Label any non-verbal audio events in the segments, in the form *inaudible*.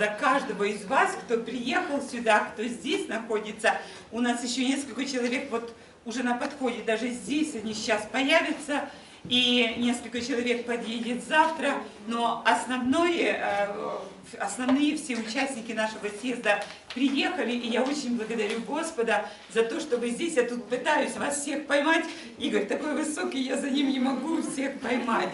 за каждого из вас, кто приехал сюда, кто здесь находится. У нас еще несколько человек вот уже на подходе, даже здесь они сейчас появятся и несколько человек подъедет завтра, но основное, э, основные все участники нашего съезда приехали, и я очень благодарю Господа за то, что вы здесь. Я тут пытаюсь вас всех поймать. Игорь такой высокий, я за ним не могу всех поймать.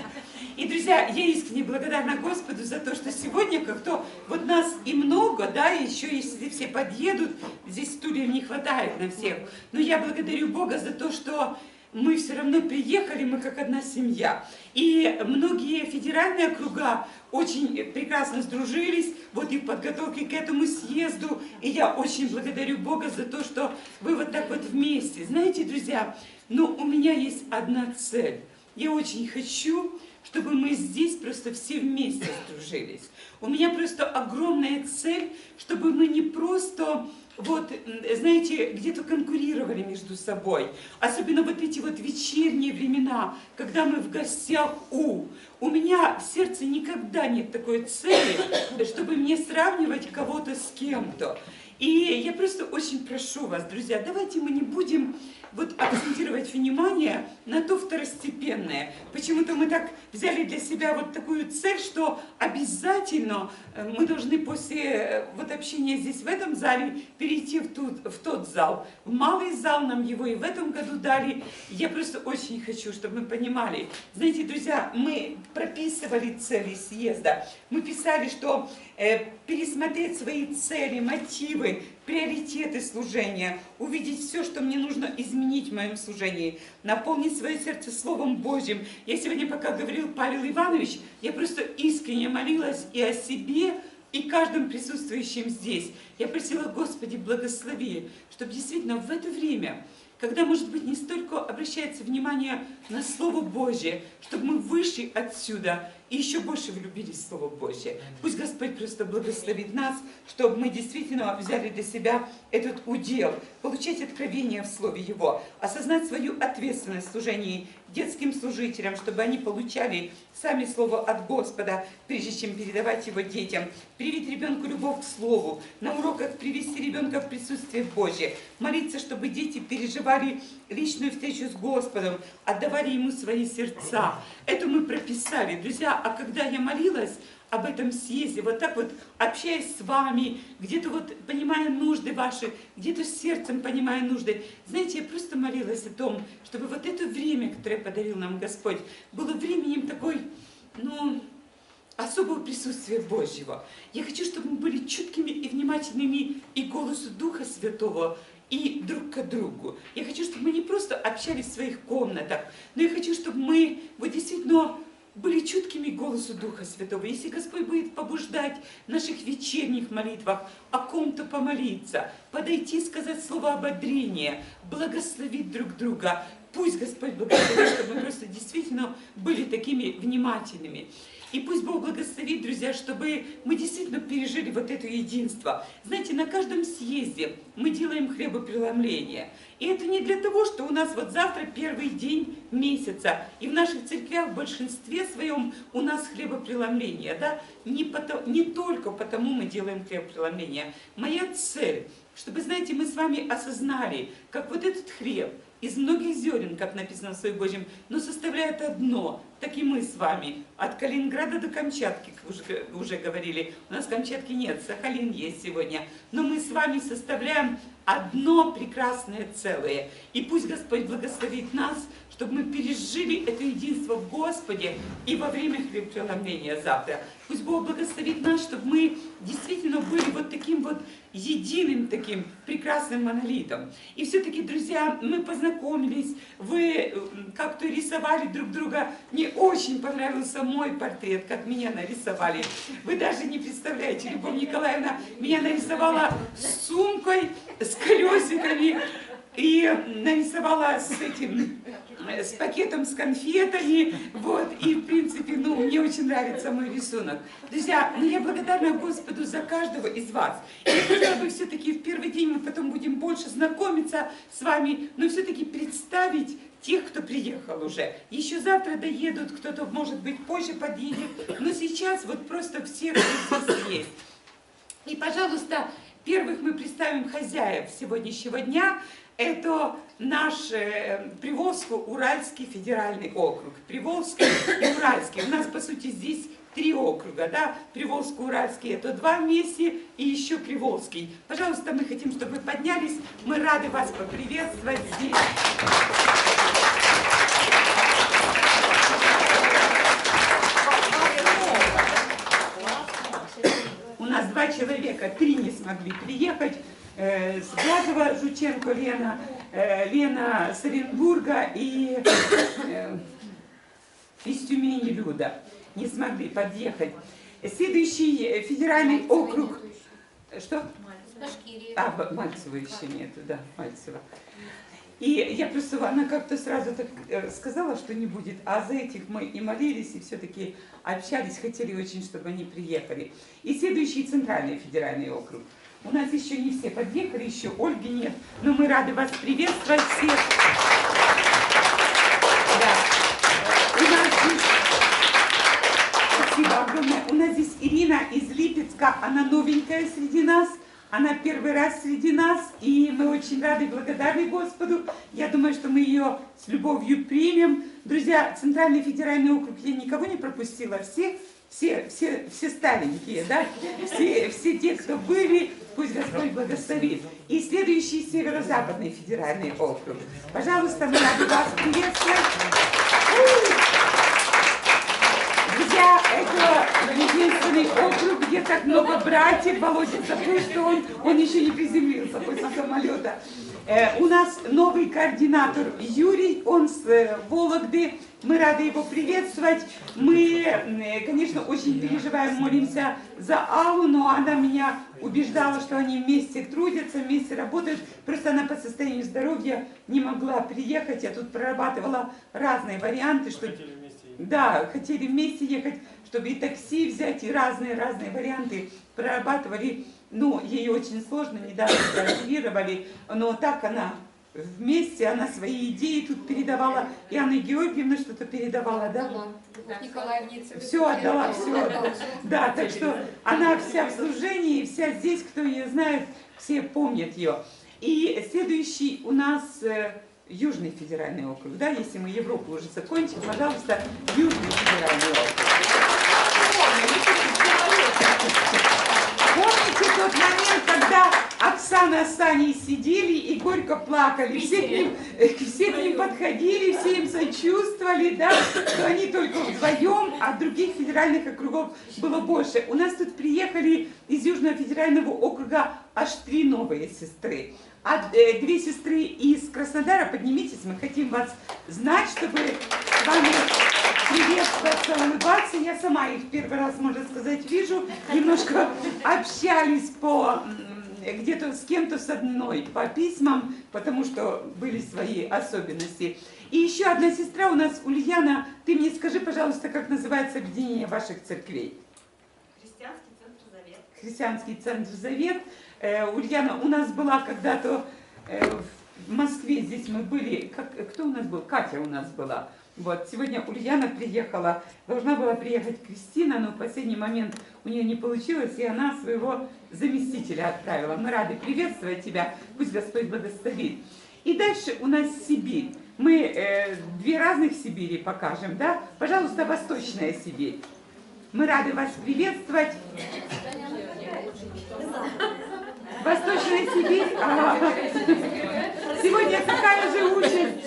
И, друзья, я искренне благодарна Господу за то, что сегодня как-то вот нас и много, да, еще если все подъедут, здесь стульев не хватает на всех. Но я благодарю Бога за то, что мы все равно приехали, мы как одна семья. И многие федеральные округа очень прекрасно сдружились, вот и в подготовке к этому съезду. И я очень благодарю Бога за то, что вы вот так вот вместе. Знаете, друзья, но у меня есть одна цель. Я очень хочу, чтобы мы здесь просто все вместе сдружились. У меня просто огромная цель, чтобы мы не просто вот, знаете, где-то конкурировали между собой. Особенно вот эти вот вечерние времена, когда мы в гостях у. У меня в сердце никогда нет такой цели, чтобы мне сравнивать кого-то с кем-то. И я просто очень прошу вас, друзья, давайте мы не будем вот акцентировать внимание на то второстепенное. Почему-то мы так взяли для себя вот такую цель, что обязательно э, мы должны после э, вот общения здесь в этом зале перейти в, тут, в тот зал. В малый зал нам его и в этом году дали. Я просто очень хочу, чтобы мы понимали. Знаете, друзья, мы прописывали цели съезда. Мы писали, что э, пересмотреть свои цели, мотивы, приоритеты служения, увидеть все, что мне нужно изменить в моем служении, наполнить свое сердце Словом Божьим. Я сегодня, пока говорил Павел Иванович, я просто искренне молилась и о себе, и каждом присутствующем здесь. Я просила, Господи, благослови, чтобы действительно в это время когда, может быть, не столько обращается внимание на Слово Божье, чтобы мы вышли отсюда и еще больше влюбились в Слово Божье. Пусть Господь просто благословит нас, чтобы мы действительно взяли для себя этот удел, получать откровение в Слове Его, осознать свою ответственность в служении детским служителям, чтобы они получали сами Слово от Господа, прежде чем передавать его детям, привить ребенку любовь к Слову, на уроках привести ребенка в присутствие Божье, молиться, чтобы дети переживали личную встречу с Господом, отдавали Ему свои сердца. Это мы прописали. Друзья, а когда я молилась, об этом съезде, вот так вот общаясь с вами, где-то вот понимая нужды ваши, где-то сердцем понимая нужды. Знаете, я просто молилась о том, чтобы вот это время, которое подарил нам Господь, было временем такой, ну, особого присутствия Божьего. Я хочу, чтобы мы были чуткими и внимательными и голосу Духа Святого, и друг к другу. Я хочу, чтобы мы не просто общались в своих комнатах, но я хочу, чтобы мы вот действительно были чуткими голосу Духа Святого. Если Господь будет побуждать в наших вечерних молитвах о ком-то помолиться, подойти, сказать слово ободрения, благословить друг друга, пусть Господь благословит, чтобы мы просто действительно были такими внимательными. И пусть Бог благословит, друзья, чтобы мы действительно пережили вот это единство. Знаете, на каждом съезде мы делаем хлебопреломление. И это не для того, что у нас вот завтра первый день месяца, и в наших церквях в большинстве своем у нас хлебопреломление. Да? Не, потому, не только потому мы делаем хлебопреломление. Моя цель, чтобы, знаете, мы с вами осознали, как вот этот хлеб – из многих зерен, как написано в Слове Божьем, но составляет одно, так и мы с вами. От Калининграда до Камчатки, уже, уже говорили. У нас Камчатки нет, Сахалин есть сегодня. Но мы с вами составляем одно прекрасное целое. И пусть Господь благословит нас, чтобы мы пережили это единство в Господе и во время хлебопреломления завтра. Пусть Бог благословит нас, чтобы мы действительно были вот таким вот единым таким прекрасным монолитом. И все-таки, друзья, мы познакомились, вы как-то рисовали друг друга. Мне очень понравился мой портрет, как меня нарисовали. Вы даже не представляете, Любовь Николаевна меня нарисовала с сумкой, с колесиками и нарисовала с этим с пакетом с конфетами, вот, и, в принципе, ну, мне очень нравится мой рисунок. Друзья, ну, я благодарна Господу за каждого из вас. Я хотела бы все-таки в первый день, мы потом будем больше знакомиться с вами, но все-таки представить тех, кто приехал уже. Еще завтра доедут, кто-то, может быть, позже подъедет, но сейчас вот просто всех, кто здесь есть. И, пожалуйста, первых мы представим хозяев сегодняшнего дня. Это наш э, Приволжско-Уральский федеральный округ. Приволжский и Уральский. У нас, по сути, здесь три округа, да, Приволжско-Уральский это два вместе и еще Приволжский. Пожалуйста, мы хотим, чтобы вы поднялись, мы рады вас поприветствовать здесь. У нас два человека, три не смогли приехать. Э, с Глазова Жученко Лена, э, Лена с Оренбурга и э, из Тюмени Люда не смогли подъехать. Следующий федеральный округ... Что? А, Мальцева еще нету, да, Мальцева. И я просто, она как-то сразу так сказала, что не будет, а за этих мы и молились, и все-таки общались, хотели очень, чтобы они приехали. И следующий центральный федеральный округ. У нас еще не все подъехали, еще Ольги нет, но мы рады вас приветствовать всех. Да. У нас здесь... Спасибо огромное. У нас здесь Ирина из Липецка, она новенькая среди нас. Она первый раз среди нас, и мы очень рады и благодарны Господу. Я думаю, что мы ее с любовью примем. Друзья, Центральный федеральный округ, я никого не пропустила, всех все, все, все старенькие, да, все, все те, кто были, пусть Господь благословит. И следующий Северо-Западный федеральный округ. Пожалуйста, мы рады вас приветствовать. Друзья, это единственный округ, где так много братьев. Володя забыл, что он, он еще не приземлился после самолета. Э, у нас новый координатор Юрий, он с э, Вологды. Мы рады его приветствовать. Мы, э, конечно, очень переживаем, молимся за Аллу, но она меня убеждала, что они вместе трудятся, вместе работают. Просто она по состоянию здоровья не могла приехать. Я тут прорабатывала разные варианты. Что... Да, хотели вместе ехать, чтобы и такси взять, и разные-разные варианты прорабатывали ну, ей очень сложно, недавно прооперировали, но так она вместе, она свои идеи тут передавала, и Анна Георгиевна что-то передавала, да? Все отдала, все отдала. Да, так что она вся в служении, вся здесь, кто ее знает, все помнят ее. И следующий у нас э, Южный федеральный округ, да, если мы Европу уже закончим, пожалуйста, Южный федеральный округ. Помните тот момент, когда Оксана с Саней сидели и горько плакали? Все к, ним, все к ним подходили, все им сочувствовали, да, что они только вдвоем, а других федеральных округов было больше. У нас тут приехали из Южного федерального округа аж три новые сестры. А э, две сестры из Краснодара, поднимитесь, мы хотим вас знать, чтобы с вами приветствоваться, улыбаться. Я сама их первый раз, можно сказать, вижу. Немножко общались по где-то с кем-то с одной по письмам, потому что были свои особенности. И еще одна сестра у нас, Ульяна. Ты мне скажи, пожалуйста, как называется объединение ваших церквей? Христианский центр Завет. Христианский центр Завет. Э, Ульяна у нас была когда-то э, в Москве, здесь мы были, как, кто у нас был? Катя у нас была. Вот, сегодня Ульяна приехала, должна была приехать Кристина, но в последний момент у нее не получилось, и она своего заместителя отправила. Мы рады приветствовать тебя, пусть Господь благословит. И дальше у нас Сибирь. Мы э, две разных Сибири покажем, да? Пожалуйста, Восточная Сибирь. Мы рады вас приветствовать. Восточная Сибирь. Ага. Сегодня такая же участь.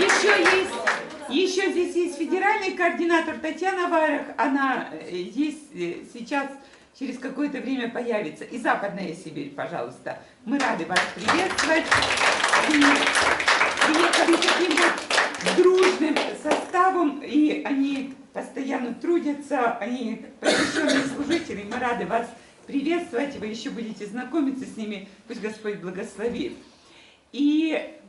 Еще есть, еще здесь есть федеральный координатор Татьяна Варах. Она э, есть э, сейчас, через какое-то время появится. И Западная Сибирь, пожалуйста. Мы рады вас приветствовать. Таким вот дружным составом, и они постоянно трудятся, они посвященные служители. Мы рады вас приветствовать, вы еще будете знакомиться с ними. Пусть Господь благословит. И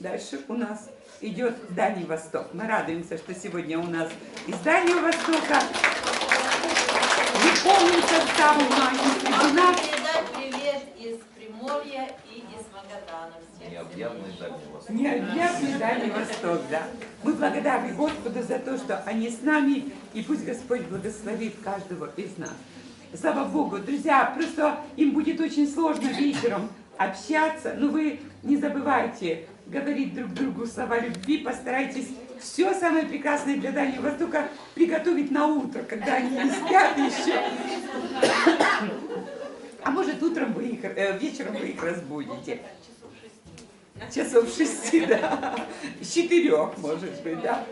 дальше у нас идет Дальний Восток. Мы радуемся, что сегодня у нас из Дальнего Востока не помним состав, но они среди нас. привет из Приморья и из Магадановске. Необъятный Дальний Восток. Необъятный Дальний Восток, да. Мы благодарны Господу за то, что они с нами, и пусть Господь благословит каждого из нас. Слава Богу, друзья, просто им будет очень сложно вечером общаться, но вы не забывайте говорить друг другу слова любви, постарайтесь все самое прекрасное для Дальнего Востока приготовить на утро, когда они не спят еще. А может, утром вы их, э, вечером вы их разбудите. Часов шести, да. Четырех, может быть, да.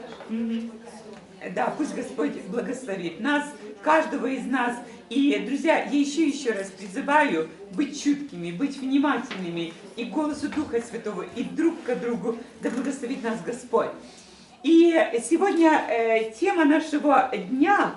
Да, пусть Господь благословит нас, каждого из нас. И, друзья, я еще еще раз призываю быть чуткими, быть внимательными и голосу Духа Святого, и друг к другу, да благословит нас Господь. И сегодня э, тема нашего дня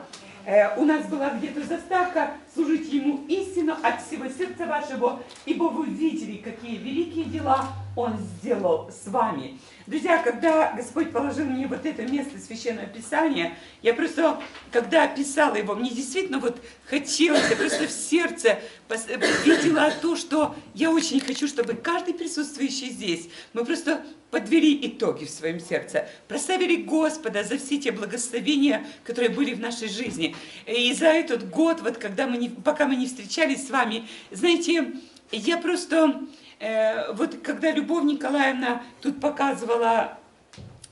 Э, у нас была где-то заставка «Служить Ему истину от всего сердца вашего, ибо вы видели, какие великие дела Он сделал с вами». Друзья, когда Господь положил мне вот это место Священного Писания, я просто, когда писала его, мне действительно вот хотелось, я просто в сердце видела то, что я очень хочу, чтобы каждый присутствующий здесь, мы просто подвели итоги в своем сердце, прославили Господа за все те благословения, которые были в нашей жизни. И за этот год, вот когда мы не, пока мы не встречались с вами, знаете, я просто, э, вот когда Любовь Николаевна тут показывала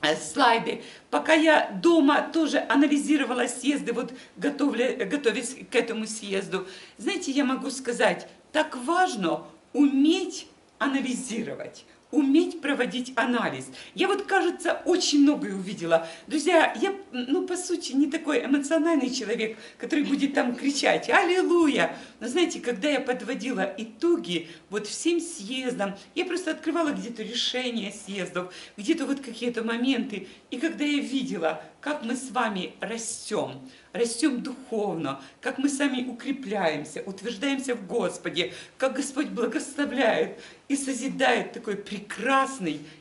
э, слайды. Пока я дома тоже анализировала съезды, вот готовля, готовясь к этому съезду, знаете, я могу сказать, так важно уметь анализировать уметь проводить анализ. Я вот, кажется, очень многое увидела. Друзья, я, ну, по сути, не такой эмоциональный человек, который будет там кричать «Аллилуйя!». Но знаете, когда я подводила итоги вот всем съездам, я просто открывала где-то решения съездов, где-то вот какие-то моменты. И когда я видела, как мы с вами растем, растем духовно, как мы сами укрепляемся, утверждаемся в Господе, как Господь благословляет и созидает такой прекрасный,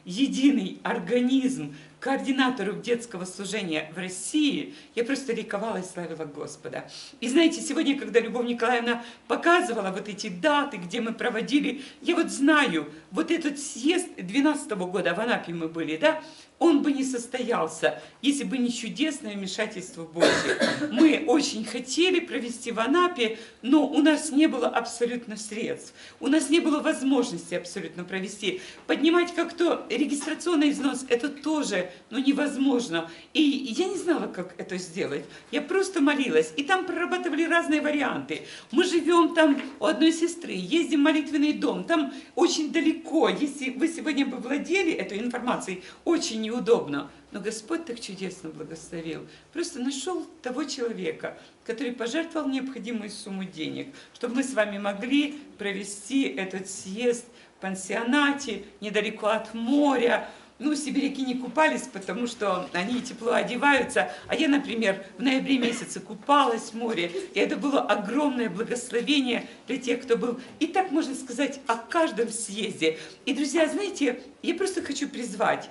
единый организм, координатору детского служения в России, я просто ликовала и славила Господа. И знаете, сегодня, когда Любовь Николаевна показывала вот эти даты, где мы проводили, я вот знаю, вот этот съезд 12 года, в Анапе мы были, да, он бы не состоялся, если бы не чудесное вмешательство Божье. Мы очень хотели провести в Анапе, но у нас не было абсолютно средств, у нас не было возможности абсолютно провести. Поднимать как-то регистрационный взнос, это тоже ну, невозможно. И я не знала, как это сделать. Я просто молилась. И там прорабатывали разные варианты. Мы живем там у одной сестры, ездим в молитвенный дом, там очень далеко. Если вы сегодня бы владели этой информацией, очень неудобно. Но Господь так чудесно благословил. Просто нашел того человека, который пожертвовал необходимую сумму денег, чтобы мы с вами могли провести этот съезд в пансионате, недалеко от моря. Ну, сибиряки не купались, потому что они тепло одеваются. А я, например, в ноябре месяце купалась в море. И это было огромное благословение для тех, кто был. И так можно сказать о каждом съезде. И, друзья, знаете, я просто хочу призвать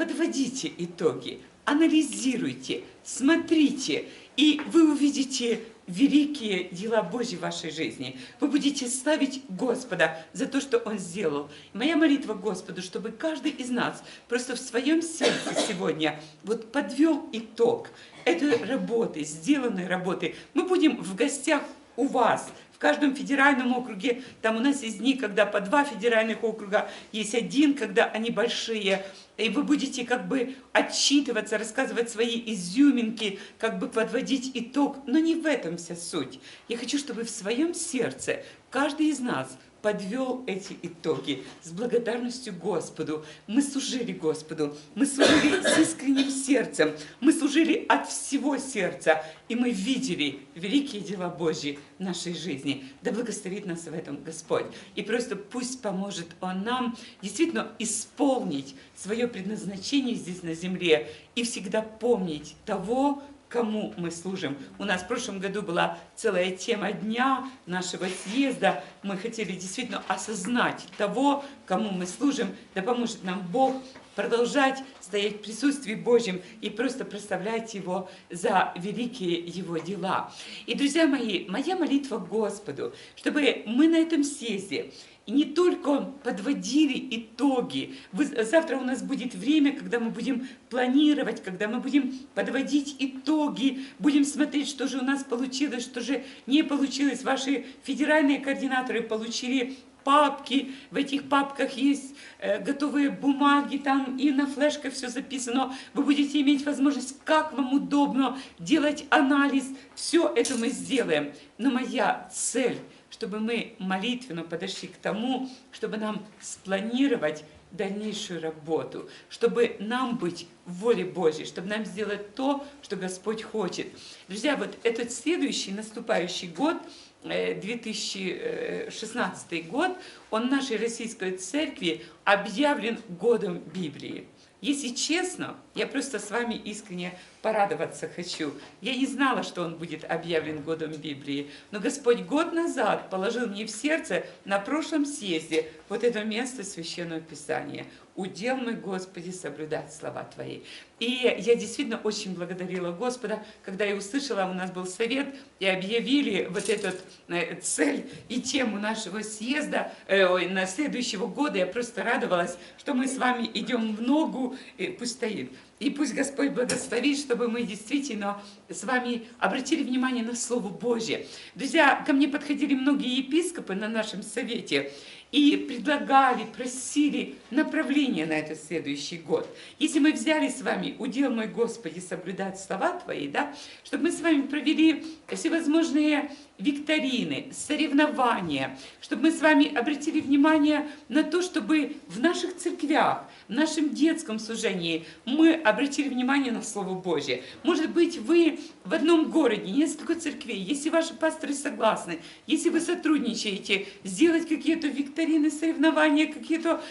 подводите итоги, анализируйте, смотрите, и вы увидите великие дела Божьи в вашей жизни. Вы будете славить Господа за то, что Он сделал. Моя молитва Господу, чтобы каждый из нас просто в своем сердце сегодня вот подвел итог этой работы, сделанной работы. Мы будем в гостях у вас, в каждом федеральном округе, там у нас есть дни, когда по два федеральных округа, есть один, когда они большие, и вы будете как бы отчитываться, рассказывать свои изюминки, как бы подводить итог. Но не в этом вся суть. Я хочу, чтобы в своем сердце каждый из нас подвел эти итоги с благодарностью Господу. Мы служили Господу, мы служили с искренним сердцем, мы служили от всего сердца, и мы видели великие дела Божьи в нашей жизни. Да благословит нас в этом Господь. И просто пусть поможет Он нам действительно исполнить свое предназначение здесь на земле и всегда помнить того, кому мы служим. У нас в прошлом году была целая тема дня нашего съезда. Мы хотели действительно осознать того, кому мы служим. Да поможет нам Бог продолжать стоять в присутствии Божьем и просто прославлять Его за великие Его дела. И, друзья мои, моя молитва Господу, чтобы мы на этом съезде и не только подводили итоги. Вы- завтра у нас будет время, когда мы будем планировать, когда мы будем подводить итоги, будем смотреть, что же у нас получилось, что же не получилось. Ваши федеральные координаторы получили папки, в этих папках есть э, готовые бумаги, там и на флешках все записано. Вы будете иметь возможность, как вам удобно делать анализ. Все это мы сделаем. Но моя цель, чтобы мы молитвенно подошли к тому, чтобы нам спланировать дальнейшую работу, чтобы нам быть в воле Божьей, чтобы нам сделать то, что Господь хочет. Друзья, вот этот следующий наступающий год, э, 2016 год, он нашей российской церкви объявлен годом Библии. Если честно, я просто с вами искренне порадоваться хочу. Я не знала, что он будет объявлен годом Библии, но Господь год назад положил мне в сердце на прошлом съезде вот это место Священного Писания. Удел мой, Господи, соблюдать слова Твои. И я действительно очень благодарила Господа, когда я услышала, у нас был совет, и объявили вот эту э, цель и тему нашего съезда э, на следующего года. Я просто радовалась, что мы с вами идем в ногу, и пусть стоит. И пусть Господь благословит, чтобы мы действительно с вами обратили внимание на Слово Божье. Друзья, ко мне подходили многие епископы на нашем совете и предлагали, просили направление на этот следующий год. Если мы взяли с вами удел мой Господи соблюдать слова Твои, да, чтобы мы с вами провели всевозможные викторины, соревнования, чтобы мы с вами обратили внимание на то, чтобы в наших церквях, в нашем детском служении мы обратили внимание на Слово Божье. Может быть, вы в одном городе, несколько церквей, если ваши пасторы согласны, если вы сотрудничаете, сделать какие-то викторины, соревнования, какие-то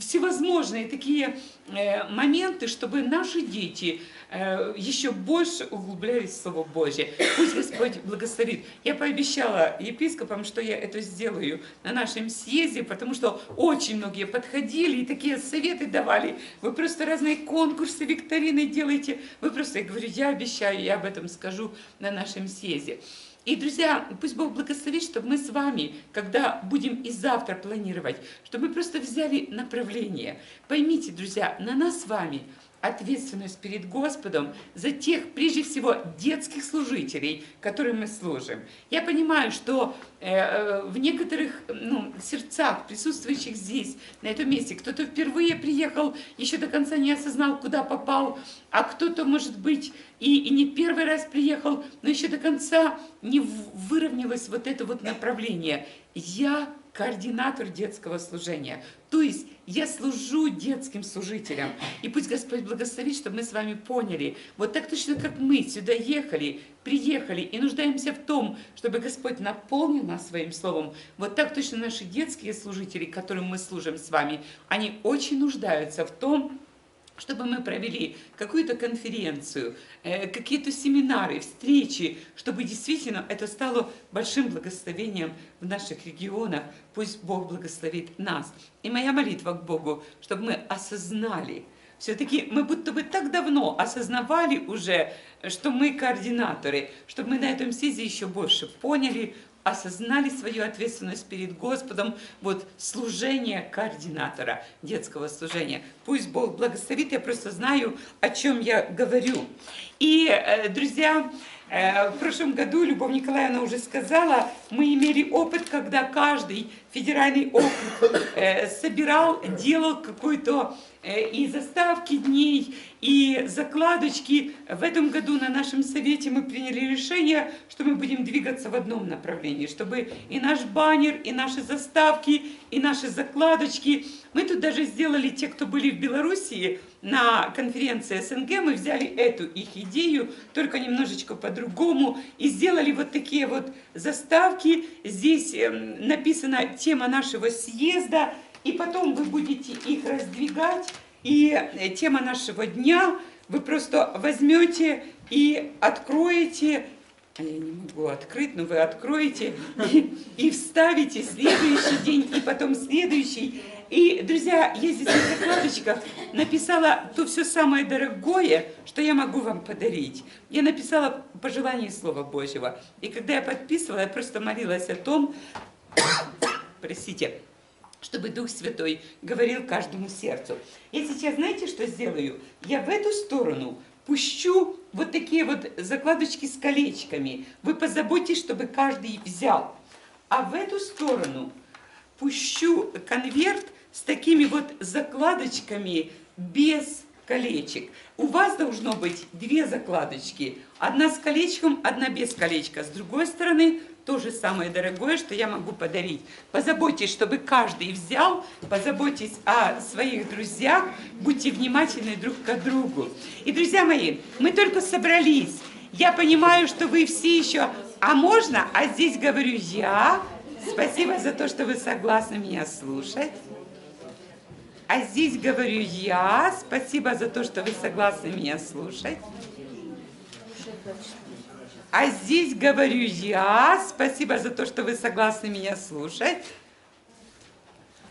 всевозможные такие э, моменты, чтобы наши дети э, еще больше углублялись в Слово Божье. Пусть Господь благословит. Я пообещала епископам, что я это сделаю на нашем съезде, потому что очень многие подходили и такие советы давали. Вы просто разные конкурсы, викторины делаете. Вы просто, я говорю, я обещаю, я об этом скажу на нашем съезде. И, друзья, пусть Бог благословит, чтобы мы с вами, когда будем и завтра планировать, чтобы мы просто взяли направление. Поймите, друзья, на нас с вами ответственность перед Господом за тех, прежде всего, детских служителей, которым мы служим. Я понимаю, что э, э, в некоторых ну, сердцах, присутствующих здесь, на этом месте, кто-то впервые приехал, еще до конца не осознал, куда попал, а кто-то, может быть, и, и не первый раз приехал, но еще до конца не выровнялось вот это вот направление. Я координатор детского служения. То есть я служу детским служителям. И пусть Господь благословит, чтобы мы с вами поняли, вот так точно как мы сюда ехали, приехали и нуждаемся в том, чтобы Господь наполнил нас своим словом, вот так точно наши детские служители, которым мы служим с вами, они очень нуждаются в том, чтобы мы провели какую-то конференцию, э, какие-то семинары, встречи, чтобы действительно это стало большим благословением в наших регионах. Пусть Бог благословит нас. И моя молитва к Богу, чтобы мы осознали, все-таки мы будто бы так давно осознавали уже, что мы координаторы, чтобы мы на этом съезде еще больше поняли, осознали свою ответственность перед Господом, вот служение координатора детского служения. Пусть Бог благословит, я просто знаю, о чем я говорю. И, э, друзья, в прошлом году, Любовь Николаевна уже сказала, мы имели опыт, когда каждый федеральный округ э, собирал, делал какой-то э, и заставки дней, и закладочки. В этом году на нашем совете мы приняли решение, что мы будем двигаться в одном направлении, чтобы и наш баннер, и наши заставки, и наши закладочки. Мы тут даже сделали, те, кто были в Белоруссии, на конференции СНГ, мы взяли эту их идею, только немножечко по-другому, и сделали вот такие вот заставки. Здесь эм, написана тема нашего съезда, и потом вы будете их раздвигать, и э, тема нашего дня вы просто возьмете и откроете, а я не могу открыть, но вы откроете *laughs* и, и вставите следующий день, и потом следующий. И, друзья, я здесь на закладочках написала то все самое дорогое, что я могу вам подарить. Я написала пожелание Слова Божьего. И когда я подписывала, я просто молилась о том, *coughs* простите, чтобы Дух Святой говорил каждому сердцу. Я сейчас, знаете, что сделаю? Я в эту сторону пущу вот такие вот закладочки с колечками. Вы позаботьтесь, чтобы каждый взял. А в эту сторону пущу конверт с такими вот закладочками без колечек. У вас должно быть две закладочки. Одна с колечком, одна без колечка. С другой стороны, то же самое дорогое, что я могу подарить. Позаботьтесь, чтобы каждый взял, позаботьтесь о своих друзьях, будьте внимательны друг к другу. И, друзья мои, мы только собрались. Я понимаю, что вы все еще... А можно? А здесь говорю я. Спасибо за то, что вы согласны меня слушать. А здесь говорю я. Спасибо за то, что вы согласны меня слушать. А здесь говорю я. Спасибо за то, что вы согласны меня слушать.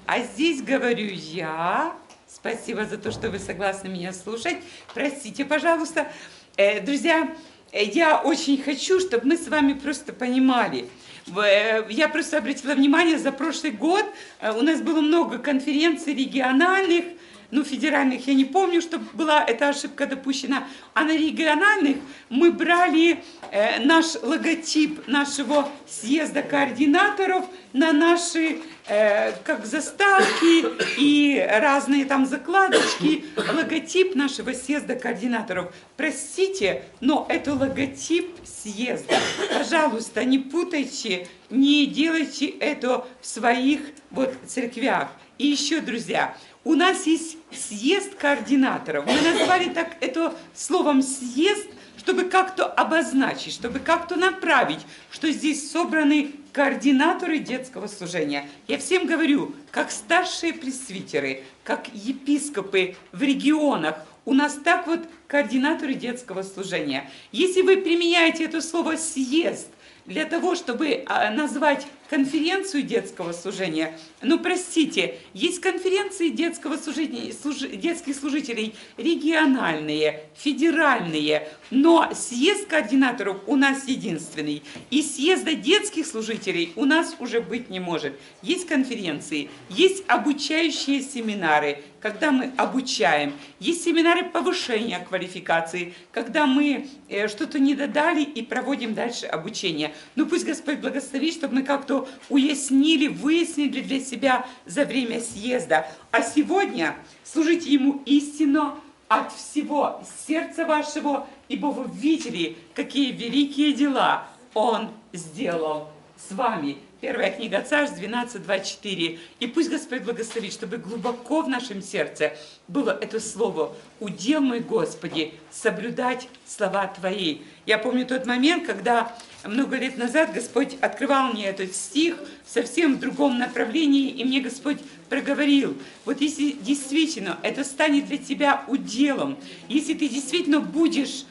А здесь говорю я. Спасибо за то, что вы согласны меня слушать. Простите, пожалуйста. Э, друзья, э, я очень хочу, чтобы мы с вами просто понимали. Э, Я просто обратила внимание, за прошлый год э, у нас было много конференций региональных, ну, федеральных я не помню, что была эта ошибка допущена, а на региональных мы брали э, наш логотип нашего съезда координаторов на наши э, как заставки и разные там закладочки, логотип нашего съезда координаторов. Простите, но это логотип съезда. Пожалуйста, не путайте, не делайте это в своих вот церквях. И еще, друзья, у нас есть съезд координаторов. Мы назвали так это словом съезд, чтобы как-то обозначить, чтобы как-то направить, что здесь собраны координаторы детского служения. Я всем говорю, как старшие пресвитеры, как епископы в регионах, у нас так вот координаторы детского служения. Если вы применяете это слово «съезд», для того, чтобы а, назвать конференцию детского служения, ну, простите, есть конференции детского служения, служ- детских служителей региональные, федеральные, но съезд координаторов у нас единственный. И съезда детских служителей у нас уже быть не может. Есть конференции, есть обучающие семинары, когда мы обучаем. Есть семинары повышения квалификации, когда мы э, что-то не додали и проводим дальше обучение. Ну пусть Господь благословит, чтобы мы как-то уяснили, выяснили для себя за время съезда. А сегодня служите Ему истинно от всего сердца вашего, ибо вы видели, какие великие дела Он сделал с вами. Первая книга Царств 12, 24. И пусть Господь благословит, чтобы глубоко в нашем сердце было это слово «Удел мой, Господи, соблюдать слова Твои». Я помню тот момент, когда много лет назад Господь открывал мне этот стих совсем в другом направлении, и мне Господь проговорил, вот если действительно это станет для тебя уделом, если ты действительно будешь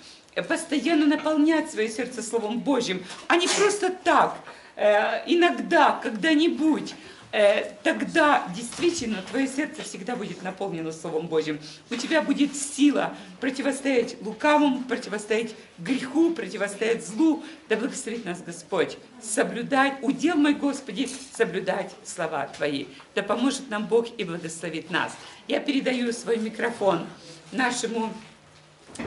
постоянно наполнять свое сердце Словом Божьим, а не просто так, иногда, когда-нибудь, э, тогда действительно твое сердце всегда будет наполнено Словом Божьим. У тебя будет сила противостоять лукавому, противостоять греху, противостоять злу. Да благословит нас Господь. Соблюдать, удел мой Господи, соблюдать слова Твои. Да поможет нам Бог и благословит нас. Я передаю свой микрофон нашему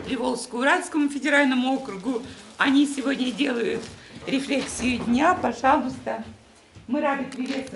Приволжско-Уральскому федеральному округу. Они сегодня делают рефлексию дня. Пожалуйста, мы рады приветствовать.